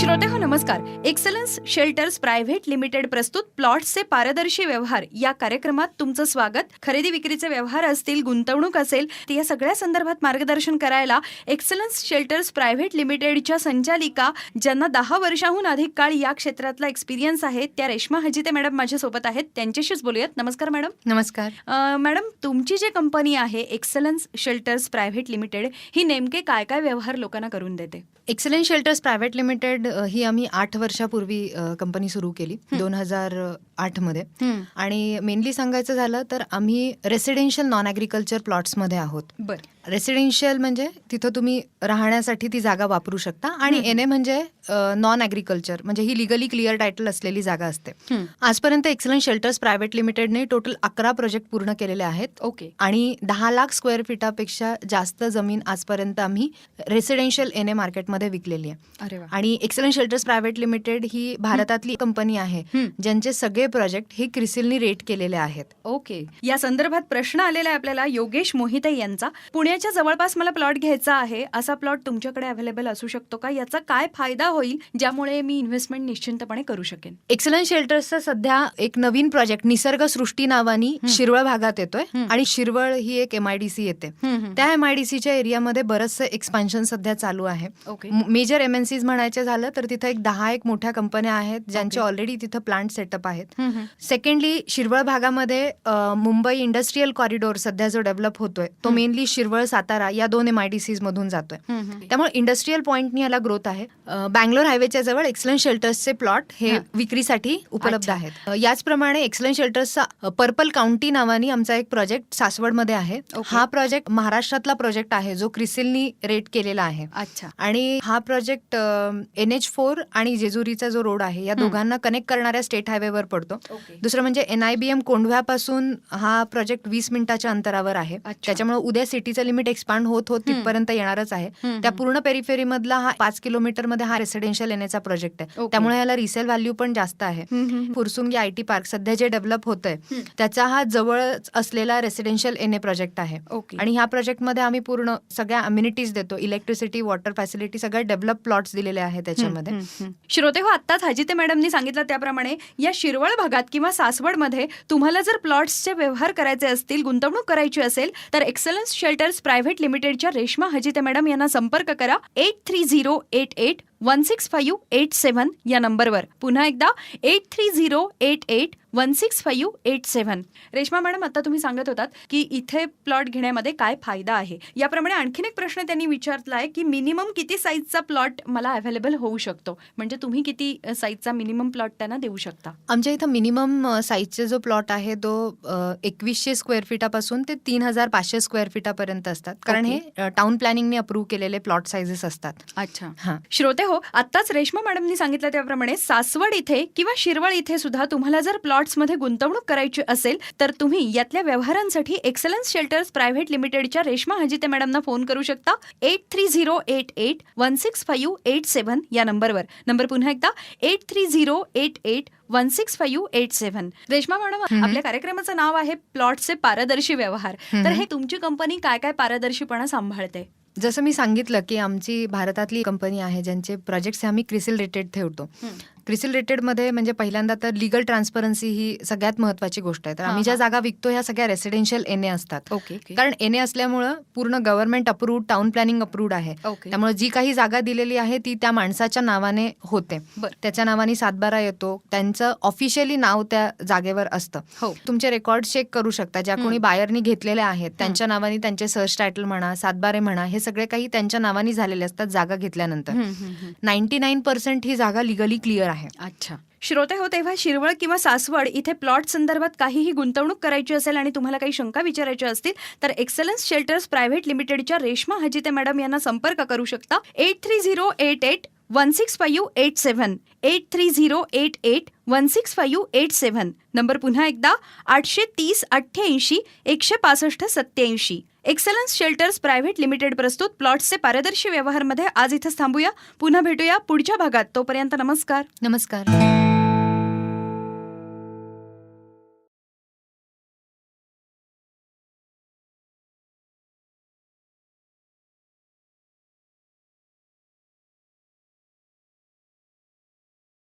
श्रोते हो नमस्कार. एक्सलन्स शेल्टर्स प्रायव्हेट लिमिटेड प्रस्तुत प्लॉट्सचे पारदर्शी व्यवहार. या कार्यक्रमात तुमचं स्वागत. खरेदी विक्रीचे व्यवहार असतील गुंतवणूक असेल या सगळ्या संदर्भात मार्गदर्शन करायला एक्सलन्स शेल्टर्स प्रायव्हेट लिमिटेडच्या संचालिका ज्यांना दहा वर्षाहून अधिक काळ या क्षेत्रातला एक्सपिरियन्स आहे त्या रेश्मा हजिते मॅडम माझ्यासोबत आहेत. त्यांच्याशीच बोलूयात. नमस्कार मॅडम. नमस्कार. मॅडम तुमची जी कंपनी आहे एक्सलन्स शेल्टर्स प्रायव्हेट लिमिटेड ही नेमके काय काय व्यवहार लोकांना करून देते? एक्सलन्स शेल्टर्स प्रायव्हेट लिमिटेड ही आम्ही आठ वर्षापूर्वी कंपनी सुरू केली दोन हजार आठमध्ये. आणि मेनली सांगायचं झालं तर आम्ही रेसिडेन्शियल नॉन ॲग्रिकल्चर प्लॉट्समध्ये आहोत. बरं. रेसिडेन्शियल म्हणजे तिथं तुम्ही राहण्यासाठी ती जागा वापरू शकता. आणि एन ए म्हणजे नॉन ॲग्रिकल्चर म्हणजे ही लिगली क्लिअर टायटल असलेली जागा असते. आजपर्यंत एक्सलन्स शेल्टर्स प्रायव्हेट लिमिटेडने टोटल अकरा प्रोजेक्ट पूर्ण केलेले आहेत. ओके. आणि दहा लाख स्क्वेअर फीटापेक्षा जास्त जमीन आजपर्यंत आम्ही रेसिडेन्शियल एन ए मार्केटमध्ये विकलेली आहे. आणि एक्सलन्स शेल्टर्स प्रायव्हेट लिमिटेड ही भारतातली कंपनी आहे. ज्यांचे सगळे प्रोजेक्ट हे क्रिसिलनी रेट केलेले आहेत. ओके. या संदर्भात प्रश्न आलेला आहे आपल्याला योगेश मोहिते यांचा. पुण्याच्या जवळपास मला प्लॉट घ्यायचा आहे. असा प्लॉट तुमच्याकडे अवेलेबल असू शकतो का? याचा काय फायदा होईल ज्यामुळे मी इन्व्हेस्टमेंट निश्चिंतपणे करू शकेन? एक्सलन्स शेल्टर्सचा सध्या एक नवीन प्रोजेक्ट निसर्ग सृष्टी नावानी. शिरवळ भागात येतोय. आणि शिरवळ ही एक एमआयडीसी येते. त्या एमआयडीसीच्या एरियामध्ये बरंचसं एक्सपान्शन सध्या चालू आहे. मेजर एमएनसीज म्हणायचं झालं तर तिथं एक दहा एक मोठ्या कंपन्या आहेत ज्यांचे ऑलरेडी तिथं प्लांट सेटअप आहेत. सेकंडली शिरवळ भागामध्ये मुंबई इंडस्ट्रीयल कॉरिडॉर सध्या जो डेव्हलप होतोय तो. मेनली शिरवळ सातारा या दोन एमआयडीसीज मधून जातोय. त्यामुळे इंडस्ट्रीयल पॉईंटनी याला ग्रोथ आहे. बँगलोर हायवेच्या जवळ एक्सलन्स शेल्टर्सचे प्लॉट हे. विक्रीसाठी उपलब्ध. आहेत. याचप्रमाणे एक्सलन्स शेल्टर्सचा पर्पल काउंटी नावानी आमचा एक प्रोजेक्ट सासवडमध्ये आहे. हा प्रोजेक्ट महाराष्ट्रातला प्रोजेक्ट आहे जो क्रिसिलनी रेट केलेला आहे. अच्छा. आणि हा प्रोजेक्ट एन एच फोर आणि जेजुरीचा जो रोड आहे या. दोघांना कनेक्ट करणाऱ्या स्टेट हायवेवर पडतो. दुसरं म्हणजे एन आय बी एम कोंढव्यापासून हा प्रोजेक्ट वीस मिनिटाच्या अंतरावर आहे. त्याच्यामुळे उद्या सिटीचं लिमिट एक्सपांड होत होत. तिथपर्यंत येणारच आहे. त्या पूर्ण पेरिफेरी मधला हा पाच किलोमीटरमध्ये हा रेसिडेन्शियल येण्याचा प्रोजेक्ट आहे. त्यामुळे याला रिसेल व्हॅल्यू पण जास्त आहे. फुरसुंगी आय टी पार्क सध्या जे डेव्हलप होत आहे. त्याचा हा जवळच असलेला रेसिडेन्शियल एन ए प्रोजेक्ट आहे आणि ह्या प्रोजेक्टमध्ये आम्ही पूर्ण सगळ्या अम्युनिटीज देतो. इलेक्ट्रिसिटी वॉटर फॅसिलिटी सगळ्या डेव्हलप प्लॉट्स दिलेले आहेत त्याच्यामध्ये. श्रोते हो आत्ताच हजिते मॅडमनी सांगितलं त्याप्रमाणे या शिरवळ भागात किंवा सासवडमध्ये तुम्हाला जर प्लॉट्सचे व्यवहार करायचे असतील गुंतवणूक करायची असेल तर एक्सलन्स शेल्टर्स प्रायव्हेट लिमिटेडच्या रेश्मा हजिते मॅडम यांना संपर्क करा. Eight three zero eight eight one six five eight seven या नंबरवर. पुन्हा एकदा eight three zero eight eight one six five eight seven Reshma madam आता तुम्ही सांगत होतात की इथे प्लॉट घेण्यामध्ये काय फायदा आहे. याप्रमाणे आणखीन एक प्रश्न त्यांनी विचारला आहे की मिनिमम किती साईजचा प्लॉट मला अवेलेबल होऊ शकतो? म्हणजे तुम्ही किती साईजचा मिनिमम प्लॉट त्यांना देऊ शकता? आमच्या इथं मिनिमम साईजचा जो प्लॉट आहे तो एकवीसशे स्क्वेअर फीटापासून ते तीन हजार पाचशे स्क्वेअर फीटापर्यंत असतात. कारण हे टाउन प्लॅनिंगने अप्रूव्ह केलेले प्लॉट साईजेस असतात. अच्छा. हा. श्रोते हो आत्ताच रेश्मा मॅडमनी सांगितलं त्याप्रमाणे सासवड इथे किंवा शिरवळ इथे सुद्धा तुम्हाला जर प्लॉट्समध्ये गुंतवणूक करायची असेल तर तुम्ही यातल्या व्यवहारांसाठी एक्सलन्स शेल्टर्स प्रायव्हेट लिमिटेडच्या रेश्मा हजिते मॅडमना फोन करू शकता. Eight three zero eight eight one six five eight seven या नंबरवर. नंबर पुन्हा एकदा eight three zero eight eight one six five eight seven. Reshma madam. आपल्या कार्यक्रमाचं नाव आहे प्लॉटचे पारदर्शी व्यवहार. तर. हे तुमची कंपनी काय काय पारदर्शीपणा सांभाळते? जसं मी सांगितलं की आमची भारतातली कंपनी आहे ज्यांचे प्रोजेक्ट्स आम्ही क्रिसिल रेटेड ठेवतो. क्रिसिल रेटेडमध्ये म्हणजे पहिल्यांदा तर लिगल ट्रान्सपरन्सी ही सगळ्यात महत्वाची गोष्ट आहे. तर आम्ही ज्या. जागा विकतो ह्या सगळ्या रेसिडेन्शियल एन ए असतात. ओके कारण एन ए असल्यामुळं पूर्ण government approved town planning approved आहे. त्यामुळे जी काही जागा दिलेली आहे ती त्या माणसाच्या नावाने होते. त्याच्या नावाने सातबारा येतो. त्यांचं ऑफिशियली नाव त्या जागेवर असतं. हो. तुमचे रेकॉर्ड चेक करू शकता. ज्या. कोणी बायरनी घेतलेल्या आहेत त्यांच्या नावाने त्यांचे सर्च टायटल म्हणा सातबारे म्हणा हे सगळे काही त्यांच्या नावाने झालेले असतात जागा घेतल्यानंतर. नाईन्टी नाईन पर्सेंट ही जागा लिगली क्लिअर आहे. अच्छा. श्रोते हो तेव्हा शिरवळ किंवा सासवड इथे प्लॉट संदर्भात काहीही गुंतवणूक करायची असेल आणि तुम्हाला काही शंका विचारायच्या असतील तर एक्सलन्स शेल्टर्स प्रायव्हेट लिमिटेडच्या रेश्मा हजिते मॅडम यांना संपर्क करू शकता. Eight three zero eight eight one six five eight seven eight three zero eight eight one six five eight seven number पुन्हा एकदा आठशे तीस अठ्ठ्याऐंशी एकशे पासष्ट सत्याऐंशी एक्सलन्स शेल्टर्स प्रायव्हेट लिमिटेड प्रस्तुत प्लॉट्सचे पारदर्शी व्यवहारमध्ये आज इथंच थांबूया. पुन्हा भेटूया पुढच्या भागात. तोपर्यंत नमस्कार. नमस्कार.